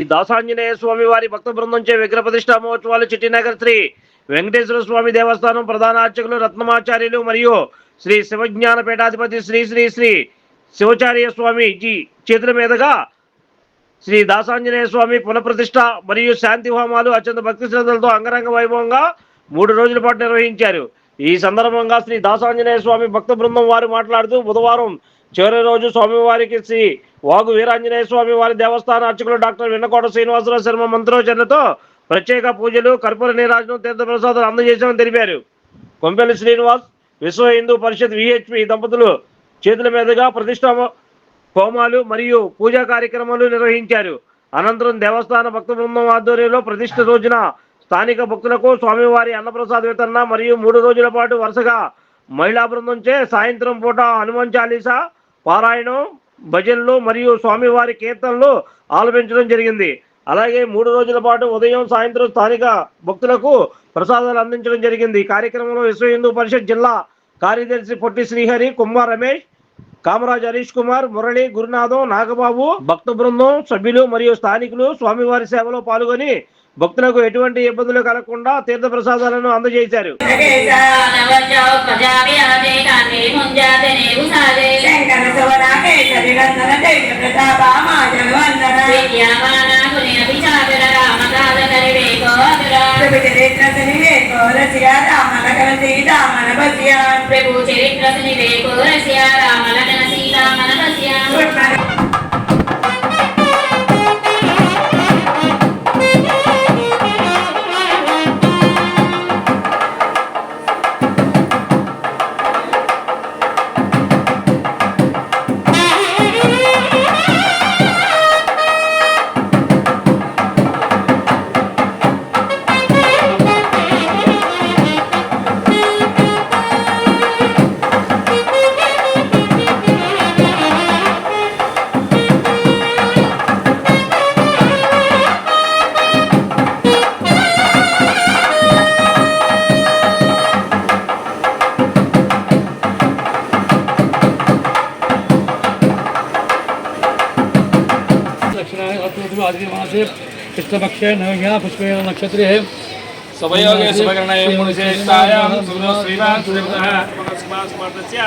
ఈ దాసాంజనేయ స్వామి వారి భక్త బృందంచే విగ్రహ ప్రతిష్ఠా మహోత్సవాలు చిట్టినగర్ శ్రీ వెంకటేశ్వర స్వామి దేవస్థానం ప్రధాన అర్చకులు రత్నమాచార్యులు మరియు శ్రీ శివజ్ఞాన పీఠాధిపతి శ్రీ శ్రీ శ్రీ శివచార్య స్వామి జీ చేతుల మీదుగా శ్రీ దాసాంజనేయ స్వామి పునఃప్రతిష్ట మరియు శాంతి హోమాలు అత్యంత భక్తి శ్రద్ధలతో అంగరంగ వైభవంగా మూడు రోజుల పాటు నిర్వహించారు. ఈ సందర్భంగా శ్రీ దాసాంజనేయ స్వామి భక్త బృందం వారు మాట్లాడుతూ బుధవారం చివరి రోజు స్వామివారికి శ్రీ వాగు వీరాంజనేయ స్వామి వారి దేవస్థాన అర్చకులు డాక్టర్ విన్నకోట శ్రీనివాసరావు శర్మ మంత్రోచరణతో ప్రత్యేక పూజలు కర్పూర నీరాజనం తీర్థప్రసాదాలు అందజేశామని తెలిపారు. కొంపెల్లి శ్రీనివాస్ విశ్వ హిందూ పరిషత్ విహెచ్పి దంపతులు చేతుల మీదుగా ప్రతిష్ట హోమాలు మరియు పూజా కార్యక్రమాలు నిర్వహించారు. అనంతరం దేవస్థాన భక్త బృందం ఆధ్వర్యంలో ప్రతిష్ట రోజున స్థానిక భక్తులకు స్వామివారి అన్నప్రసాద వితరణ మరియు మూడు రోజుల పాటు వరుసగా మహిళా బృందంచే సాయంత్రం పూట హనుమాన్ చాలీసా పారాయణం భజనలు మరియు స్వామివారి కీర్తనలు ఆలపించడం జరిగింది. అలాగే మూడు రోజుల పాటు ఉదయం సాయంత్రం స్థానిక భక్తులకు ప్రసాదాలు అందించడం జరిగింది. ఈ కార్యక్రమంలో విశ్వ హిందూ పరిషత్ జిల్లా కార్యదర్శి పొట్టి శ్రీహరి కుమార్ రమేష్ కామరాజ్ హరీష్ కుమార్ మురళి గురునాథం నాగబాబు భక్త బృందం సభ్యులు మరియు స్థానికులు స్వామివారి సేవలో పాల్గొని భక్తులకు ఎటువంటి ఇబ్బందులు కలగకుండా తీర్థ ప్రసాదాలను అందజేశారు. నవజావు ప్రజావిరాజే కాంతే आदिमासे कृष्णपक्षे नवज्ञा पुष्पे नक्षत्रे है सवयोगे सुभकर्णये मुनिश्रेष्ठायां सुनो श्रीमान् सुदेवतः स्मार्तस्य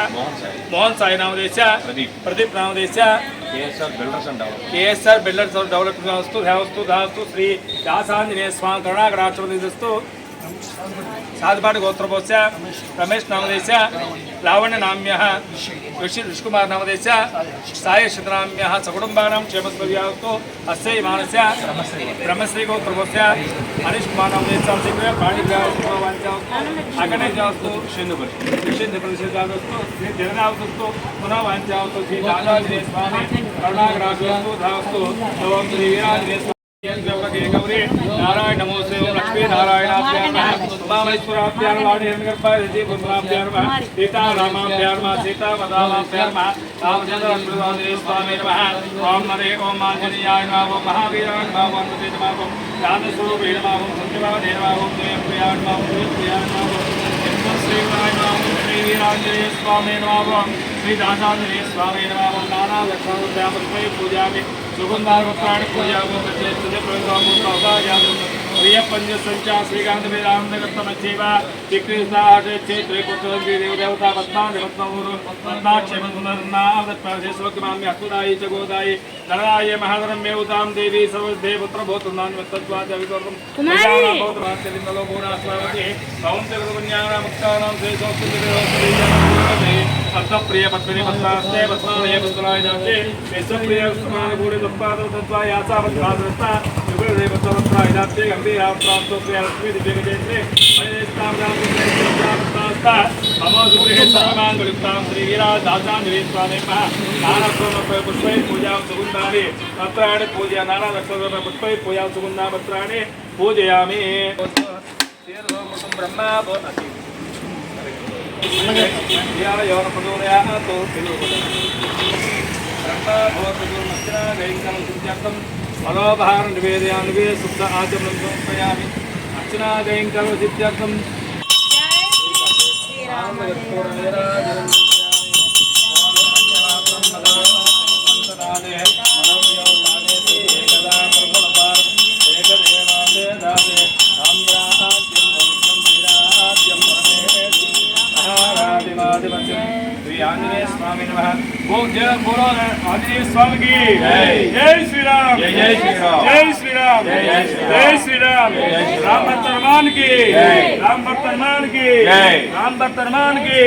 मोहन साई नामदेस्य प्रदीप नामदेस्य केएसआर बिल्डर्स और डेवलपमेंट वस्तु ध्यावस्तु धास्तु श्री दासांजनेय स्वामी करुणाकराक्षरदिस्तु साधुपाठ गोत्रोस्य रमेश नामदेश लावण्य नाम्य ऋषि ऋषिकुमार नामदेश साय शतनाम्य क्षेम क्षेमस्पर्याको अस्य मानस ब्रह्मश्री गोत्रोस्य हरीश कुमार नामदेश पाणिग्रहवांचावस्तु अकटेजावस्तु पुनः श्री दादाजी स्वामी। नारायण नमो से ओम लक्ष्मी नारायणाभ्यामेश्वराभ्याम सीता रामाभ्याम सीता पदाभ्याम रामचंद्र स्वामी नम ओम नरे ओम आंजनेयाय नम ओम महावीराय नम ओम नम ओम रामस्वरूप नम ओम सत्यभाव देवाय ओम देव प्रियाय नम ओम देव प्रियाय नम ओम श्री वीरांजनेय स्वामी नम श्री दासांजनेय स्वामी नमः ओम नाना लक्ष्मण पूजामि सुगंधार्पत्राणि पूजामि प्रचेतते प्रवेशामूर्ताजातं प्रिय पंचसंचा श्रीकांत ప్రియపంచ శ్రీకాంత వేదానందగత్తమేవ శ్రీకృష్ణేవదేవతా పద్మాక్షేమ్యామి అక్కుదాయి చోదాయి నరదాయ మహాధరమ్యేవతాం దేవి సర్వదేవత్ర భూతున్నాన్ని తద్వాచవికర్ణలో భూరాస్వామతి సౌందర్యముక్తానం శ్రీ అర్థప్రియ పత్ని పత్రాస్తే పత్నాయ పత్రాయ విశ్వప్రియ కృష్ణానుభూరి తత్వాయాసా పత్రాదత్త శ్రీ పుష్పై పూజా సుగుందాన్ని పత్రాన్ని పూజ నానాదక్ష పుష్పై పూజా సుగుందా పత్రాన్ని పూజయామి బ్రహ్మ బ్రహ్మ భోజనం मनोभार निवेदयान्वे शुद्ध आचमनं समर्पयामि अर्चनादयं करो सिद्ध्यर्थं ఆంజనేయ స్వామి నమ ఆంజనేయ స్వామికి జై శ్రీరామ్ జై శ్రీరామ్ జై శ్రీరామ్ రామ్ భక్త హనుమానికి రామ్ భక్త హనుమానికి రామ్ భక్త హనుమానికి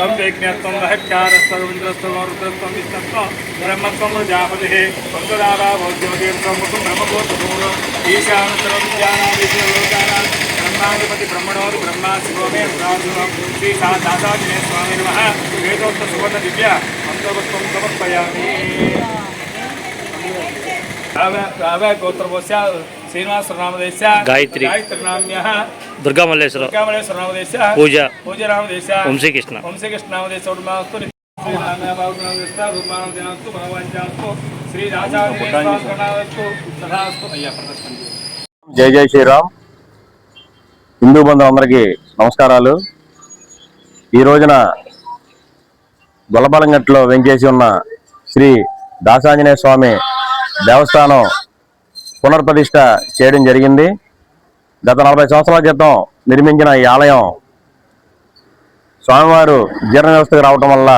तं वैज्ञास्तं वहत्कारस्तं विन्द्रस्तं मरुतस्तं विष्णस्तं ब्रह्मत्वं जापतिः भक्तदादा ब्रह्माधिपति ब्रह्मणो ब्रह्मा शिवो मे स्वामी नमः वेदोक्त सुवर्ण दिव्य मंत्रवत्वं समर्पयामि रावे గాయత్రి. గాయత్రి నామ్యః దుర్గా మల్లేశ్వర దుర్గామలేశ్వర నామదేశ పూజ పూజ నామదేశ వంశీకృష్ణ. అయ్యా జై జై శ్రీరామ్. హిందూ బంధువులందరికీ నమస్కారాలు. ఈ రోజున గొల్లబలంగట్లో వెంచేసి ఉన్న శ్రీ దాసాంజనేయ స్వామి దేవస్థానం పునర్ప్రతిష్ట చేయడం జరిగింది. గత నలభై సంవత్సరాల క్రితం నిర్మించిన ఈ ఆలయం స్వామివారు జీర్ణ వ్యవస్థకు రావటం వల్ల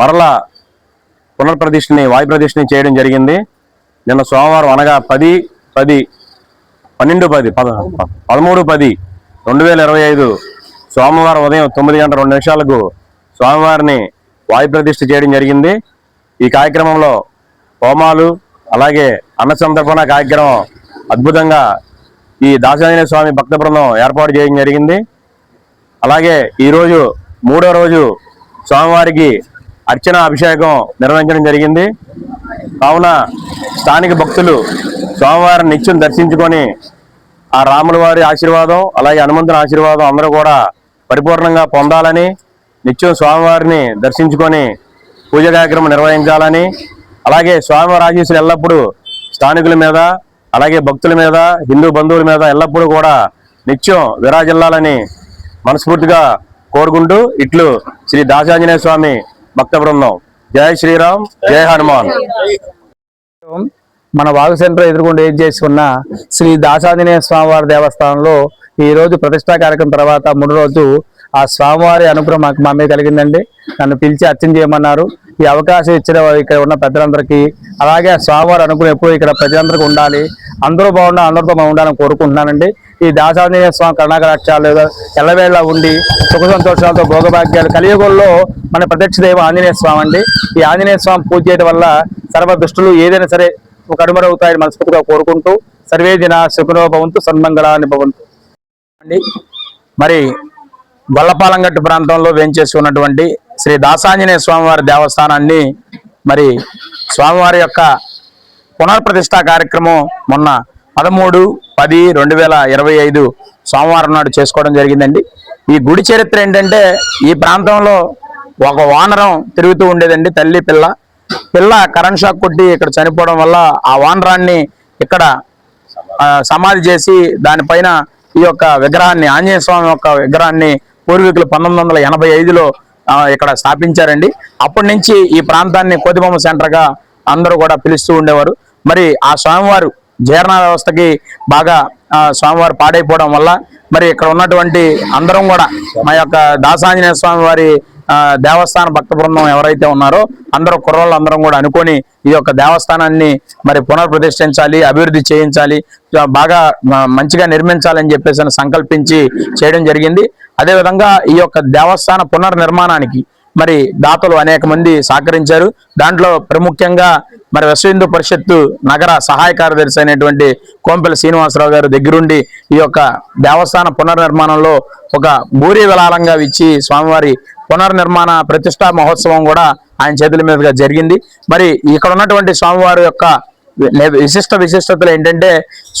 మరలా పునర్ప్రతిష్ఠని వాయు ప్రతిష్ఠని చేయడం జరిగింది. నిన్న సోమవారం అనగా పది పది పన్నెండు పది పద పదమూడు పది రెండు వేల ఇరవై ఐదు సోమవారం ఉదయం తొమ్మిది గంటల రెండు నిమిషాలకు స్వామివారిని వాయు ప్రతిష్ఠ చేయడం జరిగింది. ఈ కార్యక్రమంలో హోమాలు అలాగే అన్న సంతర్పణ కార్యక్రమం అద్భుతంగా ఈ దాసాంజనేయ స్వామి భక్త బృందం ఏర్పాటు చేయడం జరిగింది. అలాగే ఈరోజు మూడో రోజు స్వామివారికి అర్చన అభిషేకం నిర్వహించడం జరిగింది. కావున స్థానిక భక్తులు స్వామివారిని నిత్యం దర్శించుకొని ఆ రాముల వారి ఆశీర్వాదం అలాగే హనుమంతుని ఆశీర్వాదం అందరూ కూడా పరిపూర్ణంగా పొందాలని నిత్యం స్వామివారిని దర్శించుకొని పూజ కార్యక్రమం నిర్వహించాలని అలాగే స్వామివారి ఆశీస్సులు ఎల్లప్పుడూ స్థానికుల మీద అలాగే భక్తుల మీద హిందూ బంధువుల మీద ఎల్లప్పుడూ కూడా నిత్యం విరాజిల్లాలని మనస్ఫూర్తిగా కోరుకుంటూ ఇట్లు శ్రీ దాసాంజనేయ స్వామి భక్త బృందం. జయ శ్రీరామ్ జయ హనుమాన్. మన వాగు సెంటర్ ఎదుర్కొండ ఏం చేసుకున్న శ్రీ దాసాంజనేయ స్వామివారి దేవస్థానంలో ఈ రోజు ప్రతిష్టా కార్యక్రమం తర్వాత మూడు రోజు ఆ స్వామివారి అనుగ్రహం మాకు మా మీద కలిగిందండి. నన్ను పిలిచి అర్చన చేయమన్నారు. ఈ అవకాశం ఇచ్చిన ఇక్కడ ఉన్న పెద్దలందరికీ అలాగే ఆ స్వామివారి అనుగ్రహం ఎప్పుడు ఇక్కడ ప్రజలందరికీ ఉండాలి. అందరూ బాగుండాలి అందరితో మనం ఉండాలని కోరుకుంటున్నానండి. ఈ దాసాంజనేయ స్వామి కరుణాకరాక్షాలు ఎల్లవేళ ఉండి సుఖ సంతోషాలతో భోగభాగ్యాలు కలియుగంలో మన ప్రత్యక్ష దైవం ఆంజనేయ స్వామి అండి. ఈ ఆంజనేయ స్వామి పూజ చేయడం వల్ల సర్వ దుష్టులు ఏదైనా సరే కనుమరవుతాయని మనస్ఫూర్తిగా కోరుకుంటూ సర్వే జన సుఖనో భవంతు సన్మంగళాన్ని భవంతు. అండి మరి గొల్లపాలంగట్టు ప్రాంతంలో వేంచేసి ఉన్నటువంటి శ్రీ దాసాంజనేయ స్వామివారి దేవస్థానాన్ని మరి స్వామివారి యొక్క పునర్ప్రతిష్ఠా కార్యక్రమం మొన్న పదమూడు పది రెండు వేల ఇరవై ఐదు సోమవారం నాడు చేసుకోవడం జరిగిందండి. ఈ గుడి చరిత్ర ఏంటంటే ఈ ప్రాంతంలో ఒక వానరం తిరుగుతూ ఉండేదండి తల్లి పిల్ల. పిల్ల కరెంట్ షాక్ కొట్టి ఇక్కడ చనిపోవడం వల్ల ఆ వానరాన్ని ఇక్కడ సమాధి చేసి దానిపైన ఈ యొక్క విగ్రహాన్ని ఆంజనేయ స్వామి యొక్క విగ్రహాన్ని పూర్వీకులు పంతొమ్మిది వందల ఎనభై ఐదులో ఇక్కడ స్థాపించారండి. అప్పటి నుంచి ఈ ప్రాంతాన్ని కోతిబొమ్మ సెంటర్గా అందరూ కూడా పిలుస్తూ ఉండేవారు. మరి ఆ స్వామివారు జీర్ణ వ్యవస్థకి బాగా స్వామివారు పాడైపోవడం వల్ల మరి ఇక్కడ ఉన్నటువంటి అందరం కూడా మా యొక్క దాసాంజనేయ స్వామి వారి దేవస్థాన భక్త బృందం ఎవరైతే ఉన్నారో అందరూ కుర్రోళ్ళు అందరం కూడా అనుకొని ఈ యొక్క దేవస్థానాన్ని మరి పునర్ప్రతిష్ఠించాలి అభివృద్ధి చేయించాలి బాగా మంచిగా నిర్మించాలని చెప్పేసి సంకల్పించి చేయడం జరిగింది. అదేవిధంగా ఈ యొక్క దేవస్థాన పునర్నిర్మాణానికి మరి దాతలు అనేక మంది సహకరించారు. దాంట్లో ప్రముఖంగా మరి విశ్వ హిందూ పరిషత్తు నగర సహాయ కార్యదర్శి అయినటువంటి కోంపెల శ్రీనివాసరావు గారు దగ్గరుండి ఈ యొక్క దేవస్థాన పునర్నిర్మాణంలో ఒక భూరి విలాలంగా ఇచ్చి స్వామివారి పునర్నిర్మాణ ప్రతిష్టా మహోత్సవం కూడా ఆయన చేతుల మీదుగా జరిగింది. మరి ఇక్కడ ఉన్నటువంటి స్వామివారి యొక్క విశిష్ట విశిష్టతలు ఏంటంటే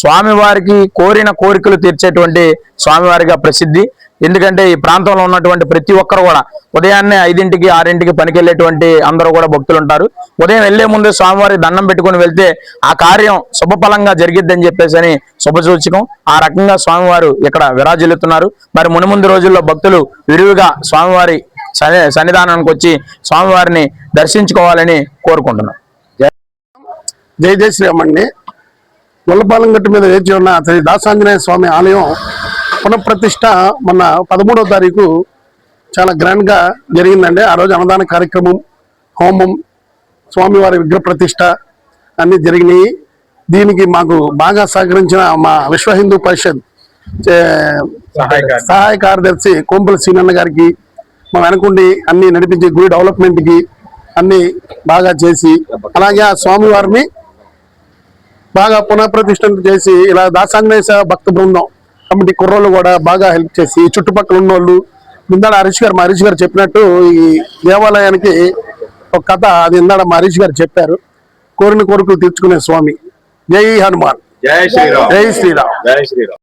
స్వామివారికి కోరిన కోరికలు తీర్చేటువంటి స్వామివారిగా ప్రసిద్ధి. ఎందుకంటే ఈ ప్రాంతంలో ఉన్నటువంటి ప్రతి ఒక్కరు కూడా ఉదయాన్నే ఐదింటికి ఆరింటికి పనికి వెళ్ళేటువంటి అందరూ కూడా భక్తులు ఉంటారు ఉదయం వెళ్ళే ముందు స్వామివారికి దండం పెట్టుకుని వెళ్తే ఆ కార్యం శుభఫలంగా జరిగిద్దని చెప్పేసి అని శుభసూచకం. ఆ రకంగా స్వామివారు ఇక్కడ విరాజిల్లుతున్నారు. మరి మునుముందు రోజుల్లో భక్తులు విరివిగా స్వామివారి సన్నిధానానికి వచ్చి స్వామివారిని దర్శించుకోవాలని కోరుకుంటున్నాం. జై జై శ్రీరామ్ అండి గొల్లపాలెం గట్టు మీద వేచి ఉన్న శ్రీ దాసాంజనేయ స్వామి ఆలయం పునఃప్రతిష్ఠ మొన్న పదమూడవ తారీఖు చాలా గ్రాండ్గా జరిగిందండి. ఆ రోజు అన్నదాన కార్యక్రమం హోమం స్వామివారి విగ్రహ ప్రతిష్ట అన్ని జరిగినాయి. దీనికి మాకు బాగా సహకరించిన మా విశ్వ హిందూ పరిషత్ సహాయ కార్యదర్శి కొంపుల సీనన్న గారికి మా వెనకుండి అన్ని నడిపించి గుడి డెవలప్మెంట్కి అన్ని బాగా చేసి అలాగే ఆ స్వామివారిని బాగా పునఃప్రతిష్ఠ చేసి ఇలా దాసాంజనేయ భక్త బృందం కమిటీ కుర్రోళ్ళు కూడా బాగా హెల్ప్ చేసి చుట్టుపక్కల ఉన్న వాళ్ళు ఇందాడ హరీష్ గారు మా హరీష్ గారు చెప్పినట్టు ఈ దేవాలయానికి ఒక కథ అది ఇందాడ మా హరీష్ గారు చెప్పారు. కోరిన కోరికలు తీర్చుకునే స్వామి జై హనుమాన్. జై శ్రీరామ్. జై శ్రీరామ్. జై శ్రీరామ్.